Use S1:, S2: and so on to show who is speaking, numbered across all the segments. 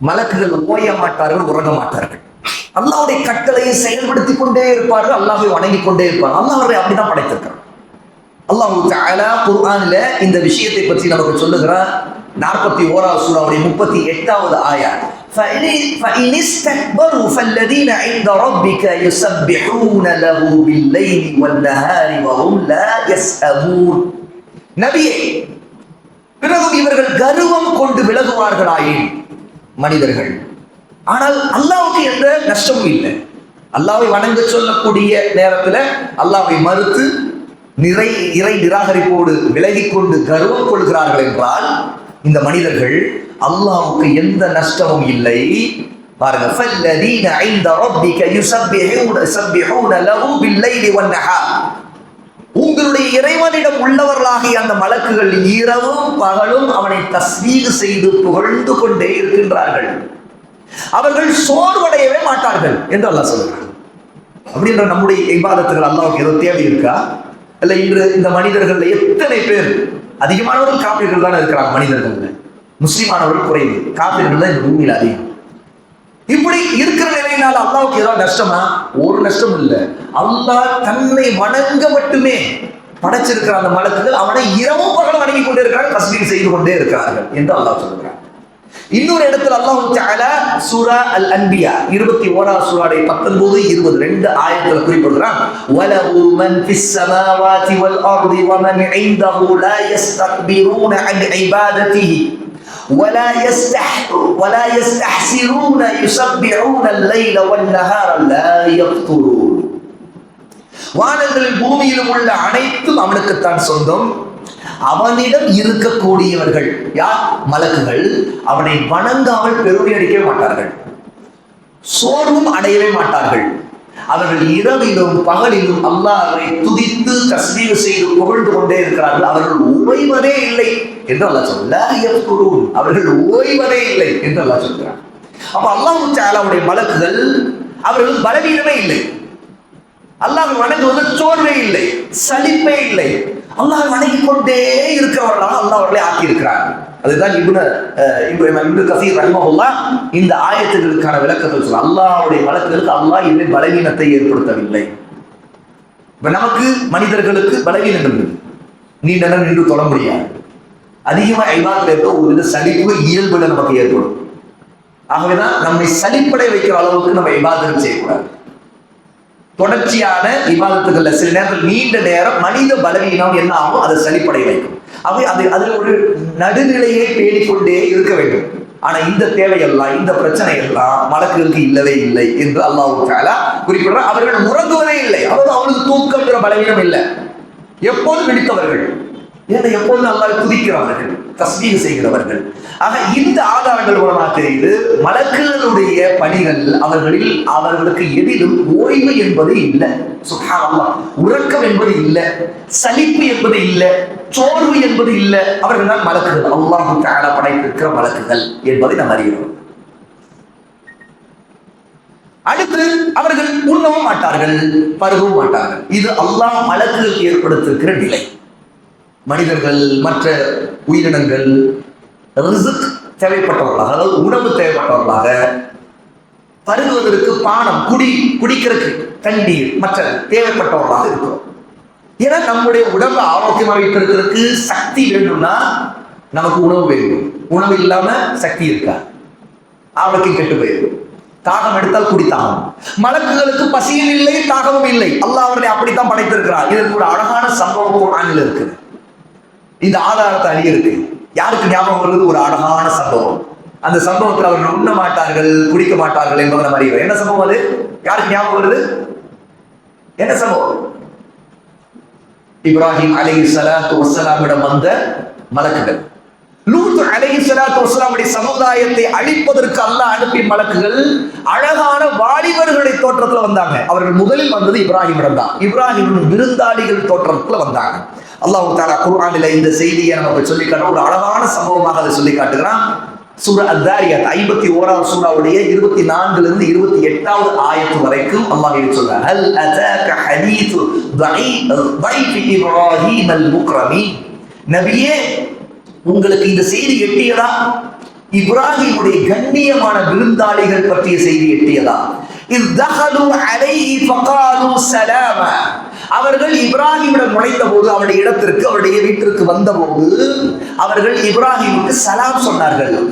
S1: மலக்குகள் ஓய மாட்டார்கள் உறங்க மாட்டார்கள் அல்லாஹ்வுடைய கட்டளையை செயல்படுத்தி கொண்டே இருப்பார்கள் அல்லாஹ்வை வணங்கி கொண்டே இருப்பார்கள் அல்லாஹ் அவரை அப்படிதான் படைத்திருக்கிறான் அல்லாஹ் தஆலா குர்ஆனில் இந்த விஷயத்தை பற்றி நமக்கு சொல்லுகிறார் நாற்பத்தி ஓராவது சூறாவுடைய முப்பத்தி எட்டாவது ஆயா فإن- فإن استكبروا فالذين عند ربك يسبحون له بالليل والنهار وهم لا يسأمون நபியே பிறகும் இவர்கள் கர்வம் கொண்டு விலகுவார்களாயின் மனிதர்கள் ஆனால் அல்லாஹ்வுக்கு எந்த நஷ்டமும் இல்லை அல்லாஹ்வை வணங்க சொல்லக்கூடிய நேரத்துல அல்லாஹ்வை மறுத்து நிறை இறை நிராகரிப்போடு விலகிக் கொண்டு கர்வம் கொள்கிறார்கள் என்றால் இந்த மனிதர்கள் அல்லாஹ்வுக்கு எந்த நஷ்டமும் இல்லை பாருங்க فَالَّذِينَ عِندَ رَبِّكَ يُسَبِّحُونَ يُسَبِّحُونَ لَهُ بِاللَّيْلِ وَالنَّهَارِ உங்களுடைய இறைவனிடம் உள்ளவர்களாகிய அந்த மலக்குகள் இரவும் பகலும் அவனை தஸ்மீது செய்து புகழ்ந்து கொண்டே இருக்கின்றார்கள். அவர்கள் சோர்வடையவே மாட்டார்கள் என்று அல்லாஹ் சொல்கிறார் அப்படின்ற நம்முடைய இபாதத்துகள் அல்லாவுக்கு ஏதோ தேவை இருக்கா? இல்ல இன்று இந்த மனிதர்கள் எத்தனை பேர் அதிகமானவர்கள் காப்பீர்கள் தான் இருக்கிறாங்க மனிதர்கள் முஸ்லிமானவர்கள் குறைவு. காப்பீர்கள் தான் இந்த பூமியில் அதிகம். இப்படி இருக்கிற நிலையினால அல்லாவுக்கு ஏதாவது நஷ்டமா ஒரு நஷ்டம் இல்லை. அல்லாஹ் தன்னை வணங்க மட்டுமே படைச்சிருக்கிற அந்த மலக்குகள் அவனை இரவும் பகலும் வணங்கி கொண்டே இருக்கிறார்கள் தஸ்மீர் செய்து கொண்டே இருக்கிறார்கள் என்று அல்லாஹ் சொல்கிறார் இன்னொரு இடத்துல அல்லாஹ் தஆலா சூரா அல் அன்பியா இருபத்தி ஓராவது சூறாடைய பத்தொன்பது இருபது ரெண்டு ஆயத்துல குறிப்பிடுறான் வலஹு மன் ஃபிஸ் ஸமாவாதி வல் அர்தி வமன் ஐந்தஹு லா யஸ்தக்பிரூன அன் இபாதத்திஹி ولا يستح ولا يستحسرون يسبحون الليل والنهار لا يفترون வானங்களில் பூமியிலும் உள்ள அனைத்தும் அவனுக்குத்தான் சொந்தம் அவனிடம் இருக்கக்கூடியவர்கள் யார் மலக்குகள் அவனை வணங்காமல் பெருமை அடிக்கவே மாட்டார்கள் சோர்வும் அடையவே மாட்டார்கள் அவர்கள் இரவிலும் பகலிலும் அல்லாஹை துதித்து தஸ்மீர் செய்து புகழ்ந்து கொண்டே இருக்கிறார்கள். அவர்கள் ஓய்வதே இல்லை என்று அல்லா சொல்ல அவர்கள் ஓய்வதே இல்லை என்று அல்லா சொல்கிறார் அப்ப அல்லாஹ் சாலாவுடைய மலக்குகள் அவர்கள் பலவீனமே இல்லை. அல்லாஹ் வணங்குவது சோர்வே இல்லை சலிப்பே இல்லை. அல்லாஹ் வணங்கி கொண்டே இருக்கிறவர்களாக அல்லாஹ் அவர்களை ஆக்கி அதுதான் இபுன அஹ், இப்னு கசீர் ரஹ்மஹுல்லா இந்த ஆயத்துகளுக்கான விளக்கத்தை சொல்ல அல்லாவுடைய வழக்குகளுக்கு அல்லாஹ் இதில் பலவீனத்தை ஏற்படுத்தவில்லை. இப்ப நமக்கு மனிதர்களுக்கு பலவீனங்கள் இருக்கு. நீண்ட நேரம் நின்று தொட முடியாது. அதிகமாக ஐவாத்தில் இருக்க ஒரு வித சலிப்பு இயல்புல நமக்கு ஏற்படும். ஆகவேதான் நம்மை சலிப்படை வைக்கிற அளவுக்கு நம்ம இபாதங்கள் செய்யக்கூடாது. தொடர்ச்சியான விவாதத்துகள்ல சில நேரத்தில் நீண்ட நேரம் மனித பலவீனம் என்ன ஆகும் அதை சலிப்படை வைக்கும். அவை அது அதில் ஒரு நடுநிலையை பேடிக்கொண்டே இருக்க வேண்டும். ஆனா இந்த தேவையெல்லாம் இந்த பிரச்சனை எல்லாம் மலக்குகளுக்கு இல்லவே இல்லை என்று அல்லாஹ் தாலா குறிப்பிடுறார். அவர்கள் முறங்குவதே இல்லை. அதாவது அவர்களுக்கு தூக்கம்ங்கிற பலவீனம் இல்லை. எப்போதும் பிடித்தவர்கள் ஏன்னா எப்போதும் அல்லாஹ் துதிக்கிறவர்கள் தஸ்மீக செய்கிறவர்கள். ஆக இந்த ஆதாரங்கள் மூலமாக தெரியுது மலக்குகளுடைய பணிகள் அவர்களில் அவர்களுக்கு எதிலும் ஓய்வு என்பது இல்லை. சுப்ஹானல்லாஹ். உறக்கம் என்பது இல்லை. சலிப்பு என்பது இல்லை. சோர்வு என்பது இல்லை. அவர்கள் தான் மலக்குகள். அல்லாஹு தஆலா படைத்திருக்கிற மலக்குகள் என்பதை நாம் அறிகிறோம். அடுத்து அவர்கள் உண்ணவும் மாட்டார்கள் பருகவும் மாட்டார்கள். இது அல்லாஹ் மலக்குகளுக்கு ஏற்படுத்தியிருக்கிற நிலை. மனிதர்கள் மற்ற உயிரினங்கள் ரிசுக் தேவைப்பட்டவர்களாக அதாவது உணவு தேவைப்பட்டவர்களாக பருகுவதற்கு பானம் குடி குடிக்கிறதுக்கு தண்ணீர் மற்ற தேவைப்பட்டவர்களாக இருக்கிறோம். ஏன்னா நம்முடைய உடம்பு ஆரோக்கியமாக வைத்திருக்கிறதுக்கு சக்தி வேண்டும்னா நமக்கு உணவு வேண்டும். உணவு இல்லாம சக்தி இருக்கா ஆரோக்கியம் கெட்டு போயிடும். தாகம் எடுத்தால் குடித்தாகும் மலக்குகளுக்கு பசியும் இல்லை தாகமும் இல்லை. அல்லாஹ் அவர்களை அப்படித்தான் படைத்திருக்கிறார். இதற்கு ஒரு அழகான சம்பவம் குர்ஆனில் இருக்குது. இந்த ஆதாரத்தை அழியிறது. யாருக்கு ஞாபகம் வருவது ஒரு அழகான சம்பவம். அந்த சம்பவத்தில் அவர்கள் உண்ண மாட்டார்கள் குடிக்க மாட்டார்கள் என்பதை நம்ம அறிவோம் என்ன சம்பவம் அது? யாருக்கு ஞாபகம் வருது? என்ன சம்பவம்? இப்ராஹிம் அலைஹி சலாத்து வசலாமிடம் வந்த மலக்குகள். லூத் அலைஹி சலாத்து வசலாமுடைய சமுதாயத்தை அழிப்பதற்கு அல்லாஹ் அனுப்பிய மலக்குகள் அழகான வாலிபர்களை தோற்றத்துல வந்தாங்க. அவர்கள் முதலில் வந்தது இப்ராஹிமிடம் தான். இப்ராஹிம் விருந்தாளிகள் தோற்றத்துல வந்தாங்க. அல்லாஹ் தாலா குர்ஆனில் இந்த செய்தியை நமக்கு சொல்லி காட்ட ஒரு அழகான சம்பவமாக அதை சொல்லி காட்டுகிறான் சூரா அத்தாரியாத் ஐம்பத்தி ஓராவது சூறாவுடைய இருபத்தி நான்குல இருந்து இருபத்தி எட்டாவது ஆயத்து வரைக்கும் அல்லாஹ் இது சொல்றார் ஹல் அதாக ஹதீது ضعيف இப்ராஹீம் அல் முக்ரமி நபியே உங்களுக்கு இந்த செய்தி எட்டியதா இப்ராஹிமுடைய கண்ணியமான விருந்தாளிகள் பற்றிய செய்தி எட்டியதா அவர்கள் இப்ராஹிமிடம் நுழைந்த போது அவருடைய இடத்திற்கு அவருடைய வீட்டிற்கு வந்தபோது அவர்கள் இப்ராஹிமுக்கு சலாம் சொன்னார்கள்.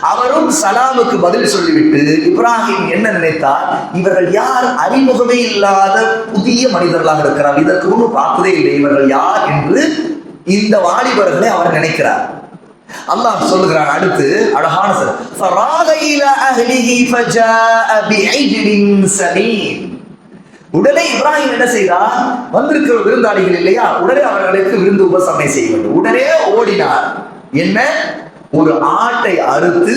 S1: அவரும் சலாமுக்கு பதில் சொல்லிவிட்டு இப்ராஹிம் என்ன நினைத்தார்? இவர்கள் யார்? அறிமுகமே இல்லாத புதிய மனிதர்களாக இருக்கிறார் இதற்கு முன்பு பார்த்ததே இல்லை. இவர்கள் யார்? என்று இந்த வாலிபர்களை அவர் நினைக்கிறார். அல்லாஹ் சொல்லுகிறான் அடுத்து அழகான உடனே இப்ராஹிம் என்ன செய்தார்? வந்திருக்கிற விருந்தாளிகள் இல்லையா? உடனே அவர்களுக்கு விருந்து உபசமனை செய்ய வேண்டும். உடனே ஓடினார். என்ன? ஒரு ஆட்டை அறுத்து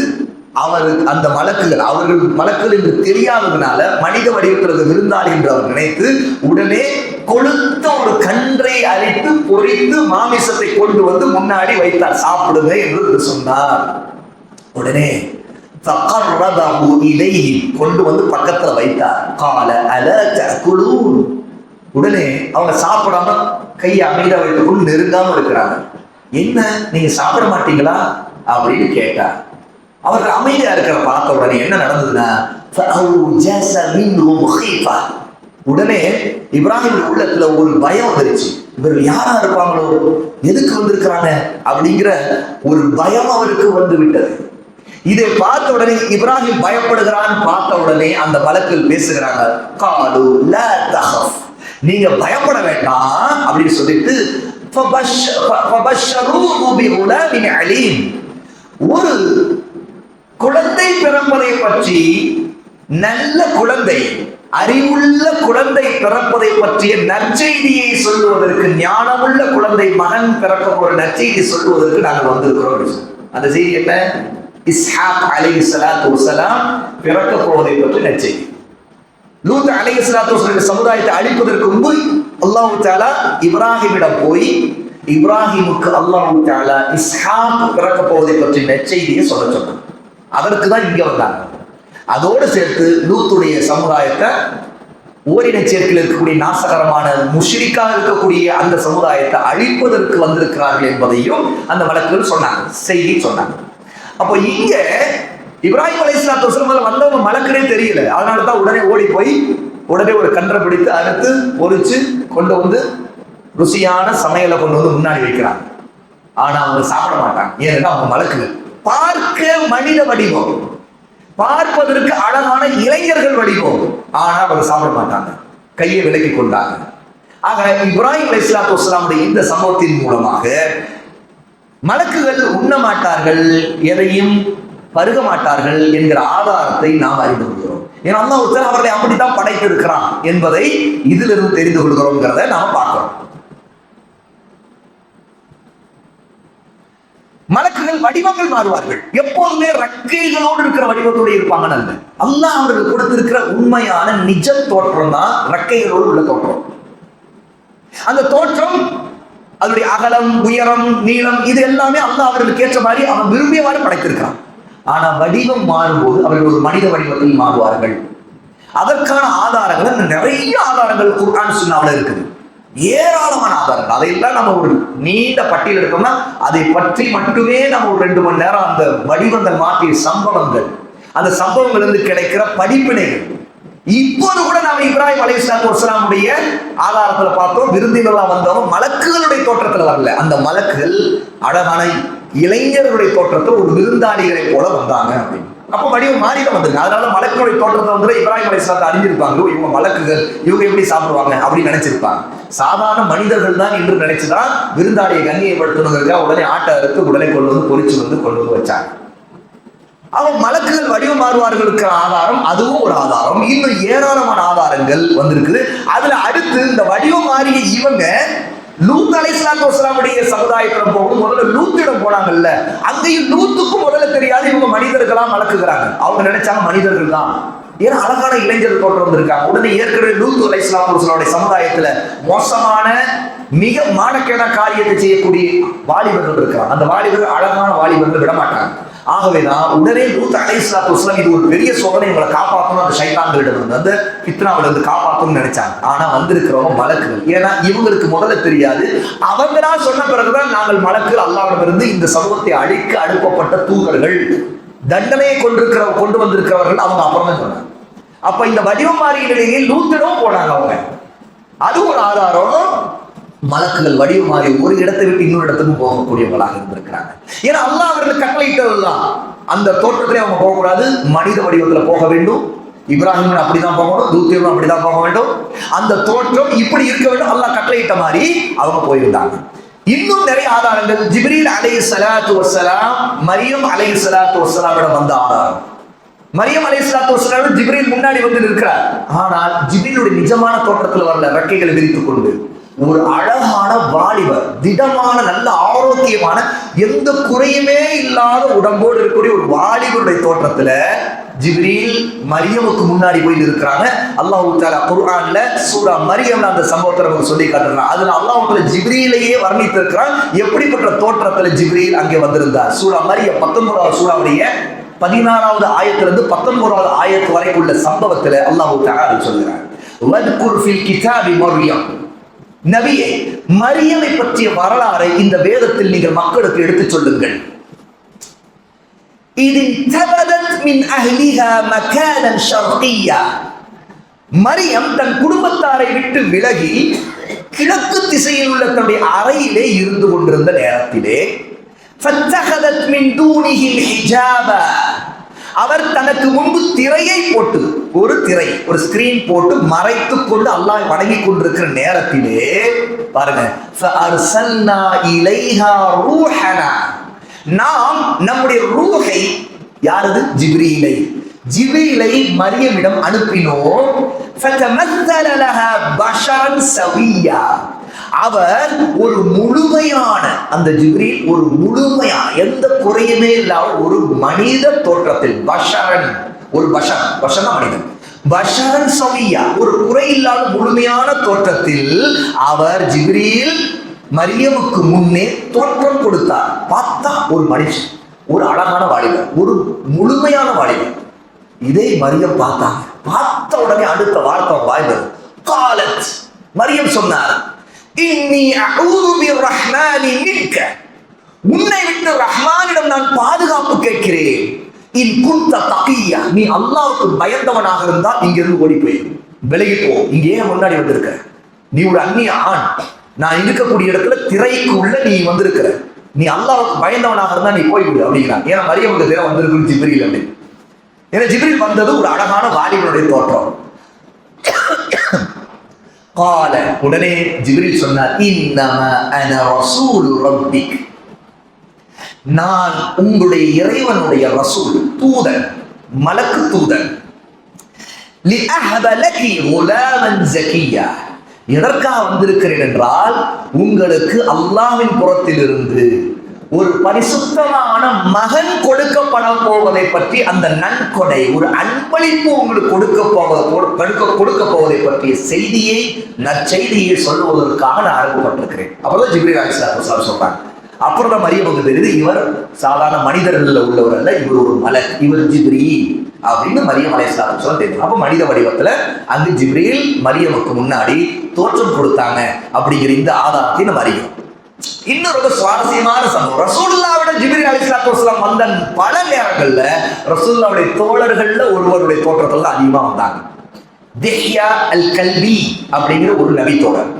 S1: அவர் அந்த மலக்குகள் அவர்கள் மலக்குகள் என்று தெரியாததுனால மனித வடிவத்தில் விருந்தாளி என்று அவர் நினைத்து உடனே கொளுத்த ஒரு கன்றை அழித்து பொறித்து மாமிசத்தை கொண்டு வந்து முன்னாடி வைத்தார். சாப்பிடுங்க என்று சொன்னார். உடனே கொண்டு வந்து பக்கத்துல வைத்தார். கால அல குழு உடனே அவங்க சாப்பிடாம கையை அமைதியா வைத்துக் நெருங்காம இருக்கிறாங்க. என்ன நீங்க சாப்பிட மாட்டீங்களா? அப்படின்னு கேட்டார். அவர்கள் அமைதியா இருக்கிற பார்த்த உடனே என்ன நடந்ததுன்னா உடனே இப்ராஹிம் உள்ளத்துல ஒரு பயம் வந்துருச்சு. இவர்கள் யாரா இருப்பாங்களோ? எதுக்கு வந்திருக்கிறாங்க? அப்படிங்கிற ஒரு பயம் அவருக்கு வந்து விட்டது இதை பார்த்த உடனே இப்ராஹிம் பயப்படுகிறான். பார்த்த உடனே அந்த வழக்கில் பேசுகிறாங்க காலு நீங்க பயப்பட வேண்டாம் அப்படின்னு சொல்லிட்டு ஒரு குழந்தை பிறப்பதை பற்றி நல்ல குழந்தை அறிவுள்ள குழந்தை பிறப்பதை பற்றிய நற்செய்தியை சொல்லுவதற்கு ஞானமுள்ள குழந்தை மகன் பிறக்க ஒரு நற்செய்தி சொல்லுவதற்கு நாங்கள் வந்திருக்கிறோம் அந்த செய்தி என்ன? இஸ்ஹாக் அலி சலாத்து வசலாம் பிறக்க போவதை பற்றி நற்செய்தி. லூத் அலி சலாத்து சமுதாயத்தை அழிப்பதற்கு முன்பு அல்லாஹு தாலா இப்ராஹிமிடம் போய் இப்ராஹிமுக்கு அல்லாஹு தாலா இஸ்ஹாக் பிறக்க போவதை பற்றி நற்செய்தியை சொல்ல சொன்னார் அதற்கு தான் இங்க வந்தாங்க. அதோடு சேர்த்து லூத்துடைய சமுதாயத்தை ஓரின சேர்க்கையில் இருக்கக்கூடிய நாசகரமான முஷ்ரிக்காக இருக்கக்கூடிய அந்த சமுதாயத்தை அழிப்பதற்கு வந்திருக்கிறார்கள் என்பதையும் அந்த வழக்குகள் சொன்னாங்க செய்தி சொன்னாங்க. அப்போ இங்க இப்ராஹிம் அலி இஸ்லாத்து வசலம் வந்தவங்க மலக்கரே தெரியல. அதனால தான் உடனே ஓடி போய் உடனே ஒரு கன்றை பிடித்து அறுத்து பொறிச்சு கொண்டு வந்து ருசியான சமையலை கொண்டு வந்து முன்னாடி வைக்கிறாங்க. ஆனா அவங்க சாப்பிட மாட்டாங்க. ஏன்னா அவங்க மலக்குகள். பார்க்க மனித வடிவம். பார்ப்பதற்கு அழகான இளைஞர்கள் வடிவம். ஆனால் அவர் சாப்பிட மாட்டாங்க. கையை விலக்கி கொண்டாங்க. ஆக இப்ராஹிம் இஸ்லாத்து இஸ்லாமுடைய இந்த சம்பவத்தின் மூலமாக மலக்குகள் உண்ண மாட்டார்கள் எதையும் பருக மாட்டார்கள் என்கிற ஆதாரத்தை நாம் அறிந்து கொள்கிறோம். ஏன்னா ஒருத்தர் அவர்களை அப்படித்தான் படைத்திருக்கிறான் என்பதை இதிலிருந்து தெரிந்து கொள்கிறோங்கிறத நாம் பார்க்கிறோம். மலக்குகள் வடிவங்கள் மாறுவார்கள். எப்போதுமே ரக்கைகளோடு இருக்கிற வடிவத்தோடு இருப்பாங்க நல்ல அல்லாஹ் அவர்கள் கொடுத்திருக்கிற உண்மையான நிஜ தோற்றம் தான் ரக்கைகளோடு உள்ள தோற்றம். அந்த தோற்றம் அதனுடைய அகலம் உயரம் நீளம் இது எல்லாமே அல்லாஹ் அவர்களுக்கு ஏற்ற மாதிரி அவன் விரும்பியவாறு படைத்திருக்கிறான். ஆனா வடிவம் மாறும்போது அவர்கள் ஒரு மனித வடிவத்தில் மாறுவார்கள். அதற்கான ஆதாரங்கள் நிறைய ஆதாரங்கள் குர்ஆன் சுன்னாவில் இருக்குது. ஏராளமான ஆதாரங்கள். அதையெல்லாம் நம்ம ஒரு நீண்ட பட்டியல் எடுத்தோம்னா அதை பற்றி மட்டுமே நம்ம ஒரு ரெண்டு மணி நேரம் அந்த வடிவங்கள் மாற்றிய சம்பவங்கள். அந்த சம்பவங்கள் இருந்து கிடைக்கிற படிப்பினைகள். இப்போது கூட நாம இப்ராஹிம் அலி இஸ்லாத்து வஸ்லாமுடைய ஆதாரத்துல பார்த்தோம். விருந்தினர்களா வந்தவங்க மலக்குகளுடைய தோற்றத்துல வரல. அந்த மலக்குகள் அழகான இளைஞர்களுடைய தோற்றத்தில் ஒரு விருந்தாளிகளை போல வந்தாங்க அப்படின்னு. அப்போ வடிவம் மாறிதான் வந்திருக்கு. அதனால மலக்குடைய தோற்றத்தை வந்து இப்ராஹிம் அலி இஸ்லாத்தை அறிஞ்சிருப்பாங்க. இவங்க மலக்குகள் இவங்க எப்படி சாப்பிடுவாங்க அப்படின்னு நினைச்சிருப்பாங்க. சாதாரண மனிதர்கள் தான் என்று நினைச்சுதான் விருந்தாளியை கண்ணியப்படுத்தணுங்கிறதுக்காக உடனே ஆட்டை அறுத்து உடனே கொண்டு வந்து பொறிச்சு வந்து கொண்டு வந்து வச்சாங்க. அவன் மலக்குகள் வடிவம் மாறுவார்களுக்கு ஆதாரம் அதுவும் ஒரு ஆதாரம். இன்னும் ஏராளமான ஆதாரங்கள் வந்திருக்குது. அதுல அடுத்து இந்த வடிவம் மாறிய இவங்க லூத் அலைஸ்லாத்து வஸ்லாமுடைய சமுதாயத்துல போகும் முதல்ல லூத்திடம் போனாங்கல்ல அங்கேயும் லூத்துக்கும் முதல்ல தெரியாது இவங்க மனிதர்களா மலக்குகிறாங்க அவங்க நினைச்சாங்க மனிதர்கள் தான். ஏன்னா அழகான இளைஞர் தோற்றம் வந்திருக்காங்க. உடனே ஏற்கனவே லூத்து அலை இஸ்லாமுடைய சமுதாயத்துல மோசமான மிக மானக்கேட காரியத்தை செய்யக்கூடிய வாலிபர்கள் இருக்கிறாங்க. அந்த வாலிபர்கள் அழகான வாலிபர்கள் விட மாட்டாங்க ஆகவேதான் உடனே லூத் அலை இஸ்லாத்து வஸ்லாம் இது ஒரு பெரிய சோதனை உங்களை காப்பாற்றணும் அந்த சைத்தான்களிடம் இருந்து அந்த பித்னாவில இருந்து காப்பாற்றணும்னு நினைச்சாங்க. ஆனா வந்திருக்கிறவங்க மலக்குகள். ஏன்னா இவங்களுக்கு முதல்ல தெரியாது. அவங்களா சொன்ன பிறகுதான் நாங்கள் மலக்குகள். அல்லாவிடமிருந்து இந்த சமூகத்தை அழிக்க அனுப்பப்பட்ட தூதர்கள் தண்டனையை கொண்டிருக்கிற கொண்டு வந்திருக்கிறவர்கள் அவங்க அப்புறம் சொன்னாங்க. அப்ப இந்த வடிவம் மாறிய நிலையில் லூத்திடம் போனாங்க அவங்க. அது ஒரு ஆதாரம். மலக்குகள் வடிவம் மாறி ஒரு இடத்தை விட்டு இன்னொரு இடத்துக்கு போகக்கூடியவங்களாக இருந்திருக்கிறாங்க. ஏன்னா அல்லா அவர்கள் கட்டளையிட்டதுதான். அந்த தோற்றத்திலே அவங்க போகக்கூடாது. மனித வடிவத்துல போக வேண்டும். இப்ராஹிம் அப்படிதான் போகணும். தூத்தியம் அப்படிதான் போக வேண்டும். அந்த தோற்றம் இப்படி இருக்க வேண்டும். அல்லாஹ் கட்டளையிட்ட மாதிரி அவங்க போயிருந்தாங்க இன்னும் நிறைய ஆதாரங்கள். ஜிப்ரீல் அலை சலாத்து வசலாம் மரியம் அலை சலாத்து வசலாமிடம் வந்த ஆதாரம். மரியம் அலை சலாத்து வசலாம் ஜிப்ரீல் முன்னாடி வந்து நிற்கிறார். ஆனால் ஜிப்ரீலுடைய நிஜமான தோற்றத்தில் வரல. ரெக்கைகளை விரித்துக் கொண்டு. ஒரு அழகான வாலிபர் திடமான நல்ல ஆரோக்கியமான எந்த குறையுமே இல்லாத உடம்போடு இருக்கக்கூடிய ஒரு வாலிபருடைய தோற்றத்துல ஜிப்ரீல் மரியமுக்கு முன்னாடி போய் இருக்கிறாங்க அல்லாஹ் தாலா குர்ஆன்ல சூரா மரியம் அந்த சம்பவத்தை நமக்கு சொல்லி காட்டுறான். அதுல அல்லாஹ் தாலா ஜிப்ரீலையே வர்ணித்திருக்கிறான். எப்படிப்பட்ட தோற்றத்துல ஜிப்ரீல் அங்கே வந்திருந்தார்? சூரா மரியம் பத்தொன்பதாவது சூறாவுடைய பதினாறாவது ஆயத்திலிருந்து பத்தொன்பதாவது ஆயத்து வரைக்குள்ள சம்பவத்துல அல்லாஹ் தாலா சொல்கிறார் வத்குர் ஃபில் கிதாபி மரியம். நபியே மரியமை பற்றிய வரலாறை இந்த வேதத்தில் நீங்கள் மக்களுக்கு எடுத்துச் சொல்லுங்கள். மரியம் தன் குடும்பத்தாரை விட்டு விலகி கிழக்கு திசையில் உள்ள தன்னுடைய அறையிலே இருந்து கொண்டிருந்த நேரத்திலே அவர் தனக்கு முன்பு திரையை போட்டு ஒரு திரை ஒரு ஸ்கிரீன் போட்டு மறைத்து கொண்டு அல்லாஹ் வணங்கி கொண்டிருக்கிற நேரத்திலே பாருங்க நாம் நம்முடைய ரூஹை யாரது? ஜிப்ரீலை. ஜிப்ரீலை மரியமிடம் அனுப்பினோம் பஷான் சவியா. அவர் ஒரு முழுமையான அந்த ஜிப்ரீல் ஒரு முழுமையான எந்த குறையுமே இல்லாத ஒரு மனித தோற்றத்தில் பஷரன் ஒரு பஷன் பஷன மனிதன். பஷரன் சவியா ஒரு குறை இல்லாத முழுமையான தோற்றத்தில் அவர் ஜிப்ரீல் மரியமுக்கு முன்னே தோற்றம் கொடுத்தார். பார்த்தா ஒரு மனுஷன் ஒரு அழகான வாலிபர் ஒரு முழுமையான வாலிபர் இதே மரியம் பார்த்தாங்க. பார்த்த உடனே அடுத்த வார்த்தை வாய்ந்தது. காலத் மரியம் சொன்னார். இன்னி அஊது பிர்ரஹ்மானி மின்க உன்னை விட்டு ரஹ்மானிடம் நான் பாதுகாப்பு கேட்கிறேன். இன் குந்த தகையா. நீ அல்லாவுக்கு பயந்தவனாக இருந்தால் இங்கிருந்து ஓடி போய் விலகி போ. இங்க ஏன் முன்னாடி வந்திருக்க. நீ ஒரு அந்நிய ஆண். நான் இருக்கக்கூடிய இடத்துல திரைக்கு உள்ள நீ வந்திருக்கிற. நீ அல்லாவுக்கு பயந்தவனாக இருந்தா நீ போய்விடு அப்படிங்கிறான். ஏன்னா மரியம் தேவை வந்திருக்குன்னு ஜிபிரியில் ஏன்னா ஜிபிரி வந்தது ஒரு அழகான வாலிபனுடைய தோற்றம். கால உடனே ஜிப்ரில் சொன்னார் இன்னம அன ரசூலு ரப்பிக் நான் உங்களுடைய இறைவனுடைய ரசூல் தூதன் மலக்கு தூதன் எதற்காக வந்திருக்கிறேன் என்றால் உங்களுக்கு அல்லாவின் புறத்திலிருந்து ஒரு பரிசுத்தமான மகன் கொடுக்கப்பட போவதை பற்றி அந்த நன்கொடை ஒரு அன்பளிப்பு உங்களுக்கு கொடுக்க போவது கொடுக்க கொடுக்க போவதை பற்றிய செய்தியை நற்செய்தியை சொல்லுவதற்காக நான் அனுப்பப்பட்டிருக்கிறேன். அப்பதான் ஜிப்ரி சார் சொல்றாங்க. அப்புறம் தான் மரியமுக்கு தெரியுது இவர் சாதாரண மனிதர்கள் உள்ளவர் அல்ல இவர் ஒரு மலர் இவர் ஜிப்ரி அப்படின்னு மரியம் அலையாம் சொல்ல தெரியும் அப்ப மனித வடிவத்துல அங்கு ஜிப்ரியில் மரியமுக்கு முன்னாடி தோற்றம் கொடுத்தாங்க அப்படிங்கிற இந்த ஆதாரத்தை நம்ம அறியும் இன்னொரு ரொம்ப சுவாரஸ்யமான சம்பவம். ரசூல்லாவிட ஜிபிரி அலிஸ்லாத்து வஸ்லாம் வந்த பல நேரங்கள்ல ரசூல்லாவுடைய தோழர்கள்ல ஒருவருடைய தோற்றத்துல அதிகமா வந்தாங்க. தெஹ்யா அல் கல்வி அப்படிங்கிற ஒரு நபி தோழர்.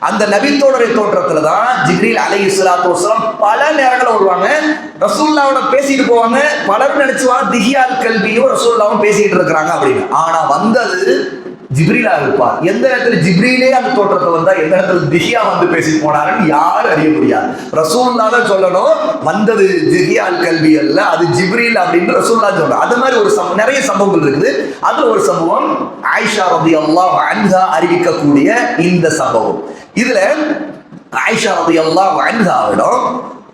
S1: அந்த நபி தோழரை தோற்றத்துல தான் ஜிப்ரீல் அலை இஸ்லாத்து வஸ்லாம் பல நேரங்களில் வருவாங்க. ரசூல்லாவோட பேசிட்டு போவாங்க. பலரும் நினைச்சுவாங்க திஹியா அல் கல்வியும் ரசூல்லாவும் பேசிட்டு இருக்கிறாங்க அப்படின்னு. ஆனா வந்தது ஜிப்ரீலா இருப்பார். எந்த இடத்துல ஜிப்ரீலே அந்த தோற்றத்தை வந்தா எந்த இடத்துல திஹியா வந்து பேசிட்டு போனாருன்னு யாரும் அறிய முடியாது. ரசூல்லா தான் சொல்லணும் வந்தது திஹியால் கல்வி அல்ல அது ஜிப்ரீல் அப்படின்னு ரசூல்லா சொல்றோம் அது மாதிரி ஒரு நிறைய சம்பவங்கள் இருக்குது. அதுல ஒரு சம்பவம் ஆயிஷா ரபி அல்லாஹ் அன்ஹா அறிவிக்கக்கூடிய இந்த சம்பவம். இதுல ஆயிஷா ரதி அல்லாஹ் அன்ஹாவிடம்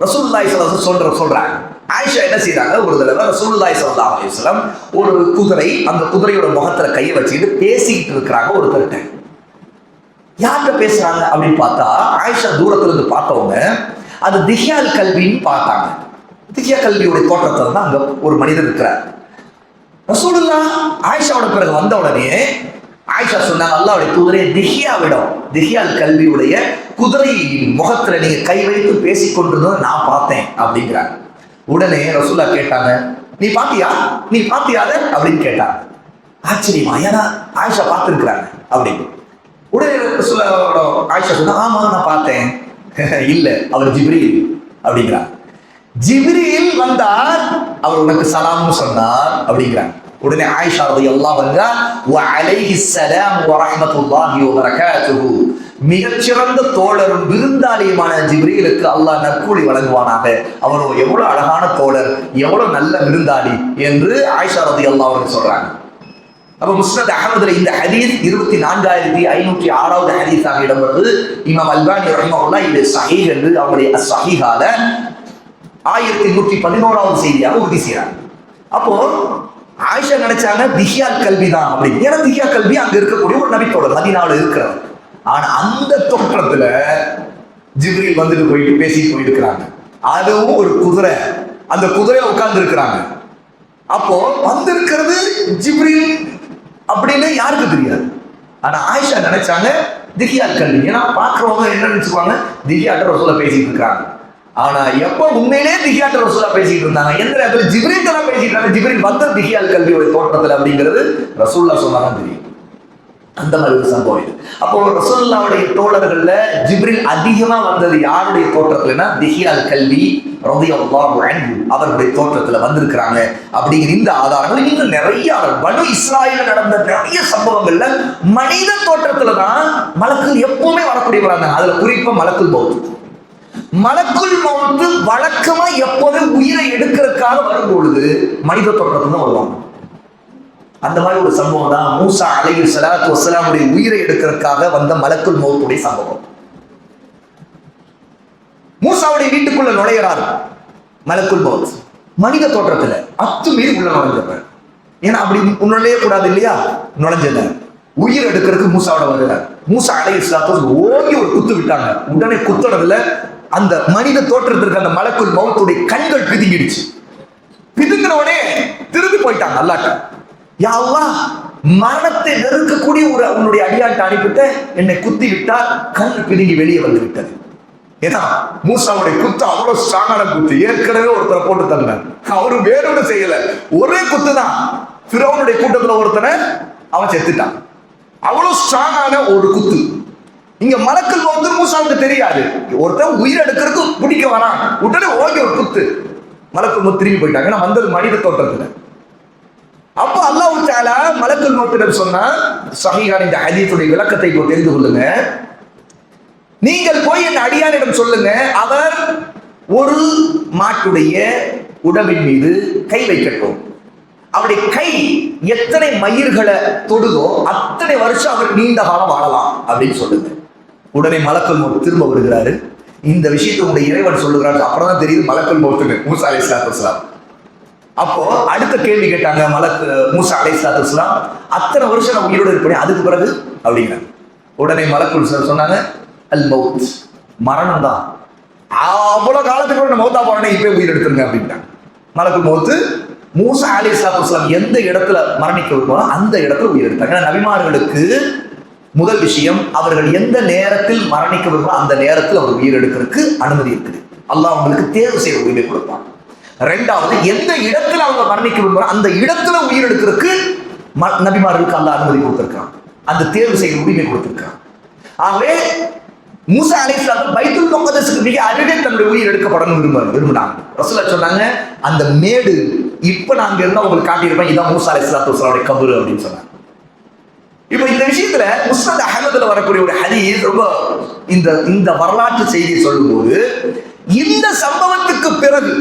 S1: ரசூல்லா சொல்ற சொல்றாங்க. ஆயிஷா என்ன செய்யறாங்க ஒரு தடவை ரசூலுல்லாஹி சல்லா அலிஸ்லாம் ஒரு குதிரை அந்த குதிரையோட முகத்துல கையை வச்சுக்கிட்டு பேசிக்கிட்டு இருக்கிறாங்க ஒருத்தர்கிட்ட. யார்கிட்ட பேசுறாங்க அப்படின்னு பார்த்தா ஆயிஷா தூரத்துல இருந்து பார்த்தவங்க அது திஹியால் கல்வின்னு பார்த்தாங்க. திஹியா கல்வியோட தோற்றத்துல தான் அங்க ஒரு மனிதர் இருக்கிறார். ரசூலுல்லா ஆயிஷாவோட பிறகு வந்த உடனே ஆயிஷா சொன்னாங்க அல்லாவுடைய குதிரையை திஹியாவிடம் திஹியால் கல்வியுடைய குதிரை முகத்துல நீங்க கை வைத்து பேசிக்கொண்டிருந்ததை நான் பார்த்தேன் அப்படிங்கிறாங்க. உடனே ரசூல்லா கேட்டாங்க நீ பாத்தியா? நீ பாத்தியாத அப்படின்னு கேட்டாங்க. ஆச்சரியமா ஏன்னா ஆயிஷா பார்த்துருக்குறாங்க அப்படின்னு. உடனே ரசூலாவோட ஆயிஷா சொன்னா ஆமா நான் பார்த்தேன். இல்ல அவர் ஜிப்ரியில் அப்படிங்கிறாங்க. ஜிப்ரியில் வந்தார் அவர் உனக்கு சலாம்னு சொன்னார் அப்படிங்கிறாங்க. உடனே ஆயிஷா ரதி எல்லாம் வந்தா அலைஹி சலாம் வரஹமத்துல்லாஹி ரஹ்மத்துல்லாஹி வ பரகாத்துஹு. மிகச்சிறந்த தோழரும் விருந்தாளியுமான ஜிப்ரீலுக்கு அல்லாஹ் நற்கூலி வழங்குவானாக. அவர் எவ்வளவு அழகான தோழர் எவ்வளவு நல்ல விருந்தாளி என்று ஆயிஷா ரதி அல்லாஹ் சொல்றாங்க. அப்ப முஸ்னத் அகமதுல இந்த ஹதீஸ் இருபத்தி நான்காயிரத்தி ஐநூற்றி ஆறாவது ஹதீஸாக இடம்பெறுது. இமாம் அல்பானி ரஹ்மஹுல்லா இது சஹீஹ் என்று அவருடைய சஹீஹால ஆயிரத்தி நூற்றி பதினோராவது செய்தியாக உறுதி செய்யறாங்க அப்போ ஆயிஷா நினைச்சாங்க திஹியா கல்வி தான் அப்படின்னு. ஏன்னா திஹியா கல்வி அங்க இருக்கக்கூடிய ஒரு நபித்தோட மதினாவில் இருக்கிறது ஆனா அந்த தோற்றத்துல ஜிப்ரீல் வந்துட்டு போயிட்டு பேசிட்டு போயிருக்கிறாங்க. அதுவும் ஒரு குதிரை. அந்த குதிரையை உட்கார்ந்து இருக்கிறாங்க அப்போ வந்திருக்கிறது ஜிப்ரி அப்படின்னு யாருக்கு தெரியாது? ஆனா ஆயிஷா நினைச்சாங்க திவ்யா கல்வி ஏன்னா பாக்குறவங்க என்ன நினைச்சுக்குவாங்க? திவ்யாட்ட ரசூலா பேசிட்டு இருக்காங்க. ஆனா எப்ப உண்மையிலே திவ்யாட்ட ரசூலா பேசிட்டு இருந்தாங்க? எந்த நேரத்தில் ஜிப்ரீல் தான் பேசிட்டு இருந்தாங்க? ஜிப்ரீல் வந்த திவ்யால் கல்வியோட தோற்றத்தில் அப்படிங்கிறது ரசூல்லா சொன்னாதான் தெரியும். அந்த மாதிரி ஒரு சம்பவம் இது. அப்போ ரசூல்லாவுடைய தோழர்கள்ல ஜிப்ரில் அதிகமா வந்தது யாருடைய தோற்றத்துலன்னா திஹியால் கல்வி அவருடைய தோற்றத்துல வந்திருக்கிறாங்க. அப்படிங்கிற இந்த ஆதாரங்கள் இன்னும் நிறைய பனு இஸ்ராயல நடந்த நிறைய சம்பவங்கள்ல மனித தோற்றத்துல தான் மலக்குள் எப்பவுமே வரக்கூடியவராங்க அதுல குறிப்பா மலக்குள் பௌத் மலக்குள் மௌத்து வழக்கமா எப்போதும் உயிரை எடுக்கிறதுக்காக வரும் பொழுது மனித தோற்றத்துல வருவாங்க. அந்த மாதிரி ஒரு சம்பவம் தான் மூசா அலையில் சலாத்து வசலாமுடைய உயிரை எடுக்கிறதுக்காக வந்த மலக்குள் மௌத்துடைய சம்பவம். மூசாவுடைய வீட்டுக்குள்ள நுழையிறார் மலக்குள் மௌத் மனித தோற்றத்துல அத்துமீறி உள்ள நுழைஞ்சவர் ஏன்னா அப்படி நுழைய கூடாது இல்லையா? நுழைஞ்சல உயிர் எடுக்கிறதுக்கு மூசாவோட வருகிறார். மூசா அலை இஸ்லாத்து ஓங்கி ஒரு குத்து விட்டாங்க. உடனே குத்துறதுல அந்த மனித தோற்றத்திற்கு அந்த மலக்குள் மௌத்துடைய கண்கள் பிதுங்கிடுச்சு. பிதுங்கினவனே திரும்பி போயிட்டாங்க அல்லாட்ட. யாவா மரணத்தை நெருக்கக்கூடிய ஒரு உன்னுடைய அடியாட்டை அனுப்பிட்ட என்னை குத்தி விட்டால் கண் பிதுங்கி வெளியே வந்து விட்டது ஏன்னா மூசாவுடைய குத்து அவ்வளவு ஸ்ட்ராங்கான குத்து. ஏற்கனவே ஒருத்தரை போட்டு தந்தார் அவரு வேறொன்று செய்யல. ஒரே குத்து தான் பிறவனுடைய கூட்டத்துல ஒருத்தனை அவன் செத்துட்டான். அவ்வளவு ஸ்ட்ராங்கான ஒரு குத்து. இங்க மலக்கல் வந்து மூசாவுக்கு தெரியாது. ஒருத்தன் உயிர் எடுக்கிறதுக்கு பிடிக்க வரான். உடனே ஓகே ஒரு குத்து. மலக்குள் திரும்பி போயிட்டாங்க. ஏன்னா வந்தது மனித தோட்டத்துல அப்ப அல்லாஹ் தாலா மலக்குள் மௌத்திடம் சொன்னா சஹிஹான் இந்த ஹதீஸுடைய விளக்கத்தை இப்போ தெரிந்து கொள்ளுங்க. நீங்கள் போய் என் அடியானிடம் சொல்லுங்க அவர் ஒரு மாட்டுடைய உடம்பின் மீது கை வைக்கட்டும். அவருடைய கை எத்தனை மயிர்களை தொடுதோ அத்தனை வருஷம் அவர் நீண்ட காலம் வாழலாம் அப்படின்னு சொல்லுங்க. உடனே மலக்கல் மௌத் திரும்ப வருகிறாரு. இந்த விஷயத்தை உங்களுடைய இறைவன் சொல்லுகிறார். அப்புறம் தான் தெரியுது மலக்கல் மௌத்துன்னு. மூசா அலி இஸ்லாத்து அப்போ அடுத்த கேள்வி கேட்டாங்க மலக்கு மூசா அலை சாத்துலாம் அத்தனை வருஷம் நான் உயிரோடு இருப்பேன் அதுக்கு பிறகு? அப்படிங்கிறாங்க. உடனே மலக்குள் சார் சொன்னாங்க அல் மவுத் மரணம் தான். அவ்வளவு காலத்துக்கு அப்புறம் மௌத்தா போறேன் இப்பே உயிர் எடுத்துருங்க அப்படின்ட்டாங்க. மலக்கு மௌத்து மூசா அலி சாத்துலாம் எந்த இடத்துல மரணிக்க விரும்புறோம் அந்த இடத்துல உயிர் எடுத்தாங்க. ஏன்னா நபிமார்களுக்கு முதல் விஷயம் அவர்கள் எந்த நேரத்தில் மரணிக்க விரும்புகிறோம் அந்த நேரத்தில் அவர் உயிர் எடுக்கிறதுக்கு அனுமதி இருக்குது. அல்லாஹ் அவங்களுக்கு தேர்வு செய்ய உரிமை கொடுப்பான். ரெண்டாவது எந்த இடத்துல அவங்க மரணிக்க விரும்புறோம் அந்த இடத்துல உயிர் எடுக்கிறதுக்கு ம- நபிமார்களுக்கு அல்லாஹ் அனுமதி கொடுத்துருக்கான் அந்த தேர்வு செய்ய உரிமை கொடுத்துருக்கான் ஆகவே மூசா அலைஹிஸ்ஸலாம் பைத்துல் முகதஸுக்கு மிக அருகே தன்னுடைய உயிர் எடுக்கப்படணும் விரும்ப விரும்பினாங்க ரசூலா சொன்னாங்க அந்த மேடு இப்ப நாங்க இருந்தா உங்களுக்கு காட்டியிருப்பேன் இதான் மூசா அலிஸ்லாத்து வஸலாமுடைய கபரு அப்படின்னு சொன்னாங்க. இப்போ இந்த விஷயத்துல முஸ்னத் அகமதுல வரக்கூடிய ஒரு ஹதீஸ் ரொம்ப இந்த இந்த வரலாற்று செய்தியை சொல்லும்போது இந்த சம்பவத்துக்கு பிறகு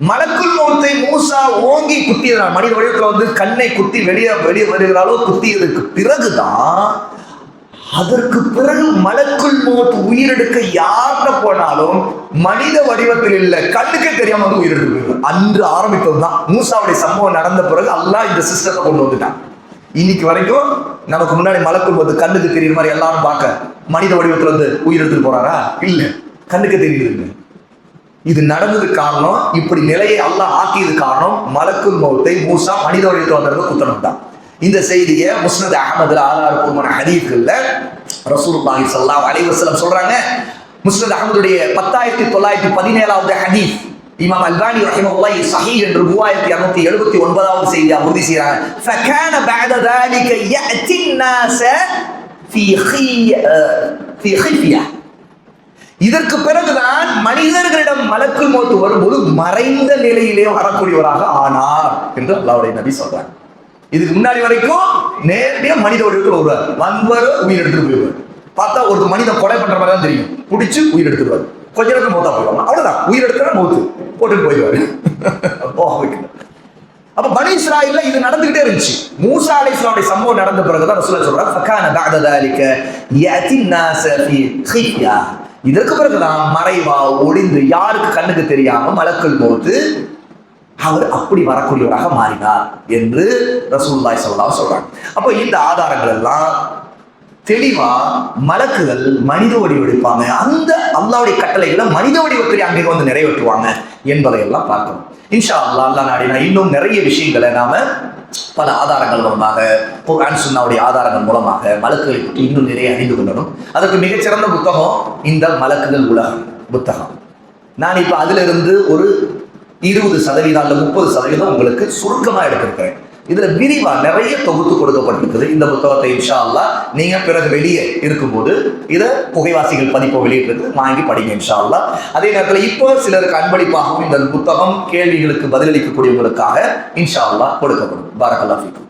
S1: மலக்குள் மௌத்தை மூசா ஓங்கி குத்தியதனால் மனித வடிவத்தில் வந்து கண்ணை குத்தி வெளியே வெளியே வருகிறாலோ குத்தியதுக்கு பிறகுதான் அதற்கு பிறகு மலக்குள் மௌத் உயிரெடுக்க யார்கிட்ட போனாலும் மனித வடிவத்தில் இல்லை கண்ணுக்கே தெரியாம வந்து உயிரெடுக்கு அன்று ஆரம்பித்தது தான் மூசாவுடைய சம்பவம் நடந்த பிறகு அல்லாஹ் இந்த சிஸ்டத்தை கொண்டு வந்துட்டான். இன்னைக்கு வரைக்கும் நமக்கு முன்னாடி மலக்குள் மௌத் கண்ணுக்கு தெரியுற மாதிரி எல்லாரும் பார்க்க மனித வடிவத்துல வந்து உயிரெடுத்துட்டு போறாரா? இல்ல கண்ணுக்கு தெரியுது இது நடந்தது காரணம் இப்படி நிலையை அல்லாஹ் ஆக்கியது காரணம் மலக்குள் மௌத்தை மூசா மனித வடிவத்தில் வந்தது குத்தனம் தான் இந்த செய்தியை முஸ்னத் அகமதுல ஆதாரப்பூர்வமான ஹதீஃப்கள்ல ரசூலுல்லாஹி ஸல்லல்லாஹு அலைஹி வஸல்லம் சொல்றாங்க முஸ்னத் அகமதுடைய பத்தாயிரத்தி தொள்ளாயிரத்தி பதினேழாவது ஹதீஸ் இமாம் அல்பானி ரஹிமஹுல்லாஹி சஹீஹ் என்று மூவாயிரத்தி அறுநூத்தி எழுபத்தி ஒன்பதாவது செய்தியா உறுதி செய்யறாங்க ஃபகான பஅத ذلك يأتي الناس في خي في خفيه இதற்கு பிறகுதான் மனிதர்களிடம் மலக்குள் மோத்து வரும்போது மறைந்த நிலையிலே வரக்கூடியவராக ஆனார் என்று அல்லாவுடைய நபி சொல்றாங்க இதுக்கு முன்னாடி வரைக்கும் நேரடியா மனித வடிவத்தில் வருவார் வந்தவர் உயிர் எடுத்துட்டு போயிடுவார் பார்த்தா ஒரு மனிதன் கொலை பண்ற மாதிரி தான் தெரியும் பிடிச்சு உயிர் எடுத்துடுவார் கொஞ்ச நேரத்தில் மௌத்தா போயிடுவாங்க அவ்வளவுதான் உயிர் எடுத்துனா மௌத்து போட்டுட்டு போயிடுவாரு போக வைக்கணும் அப்ப பனி இஸ்ராயில்ல இது நடந்துகிட்டே இருந்துச்சு மூசா அலைஹிஸ்ஸலாமுடைய சம்பவம் நடந்த பிறகுதான் ரசூலுல்லாஹி சொல்றாங்க ஃபகான பஅத ذلك இதற்கு பிறகுதான் மறைவா ஒளிந்து யாருக்கு கண்ணுக்கு தெரியாம மலக்கள் போது அவர் அப்படி வரக்கூடியவராக மாறினார் என்று ரசூல்லாய் சொல்லா சொல்றாங்க. அப்போ இந்த ஆதாரங்கள் எல்லாம் தெளிவா மலக்குகள் மனித வடிவு எடுப்பாங்க. அந்த அல்லாவுடைய கட்டளைகளை மனித வடிவத்தை அங்கே வந்து நிறைவேற்றுவாங்க என்பதை எல்லாம் பார்க்கணும். இன்ஷா அல்லா அல்லா நாடினா இன்னும் நிறைய விஷயங்களை நாம பல ஆதாரங்கள் மூலமாக குர்ஆன் சுன்னாவுடைய ஆதாரங்கள் மூலமாக மலக்குகளை பற்றி இன்னும் நிறைய அறிந்து கொள்ளணும் அதற்கு மிகச்சிறந்த புத்தகம் இந்த மலக்குகள் உலகம் புத்தகம். நான் இப்போ அதிலிருந்து ஒரு இருபது சதவீதம் அல்ல முப்பது சதவீதம் உங்களுக்கு சுருக்கமாக எடுத்திருக்கிறேன். இதுல விரிவா நிறைய தொகுத்து கொடுக்கப்பட்டிருக்குது. இந்த புத்தகத்தை இன்ஷா அல்லாஹ் நீங்க பிறகு வெளியே இருக்கும்போது இதை புகைவாசிகள் பதிப்பு வெளியிட்டிருக்கு வாங்கி படிங்க இன்ஷா அல்லாஹ் அதே நேரத்தில் இப்போ சிலருக்கு அன்பளிப்பாகவும் இந்த புத்தகம் கேள்விகளுக்கு பதிலளிக்கக்கூடியவங்களுக்காக இன்ஷா அல்லாஹ் கொடுக்கப்படும். பாரகல்லா ஃபீக்கும்.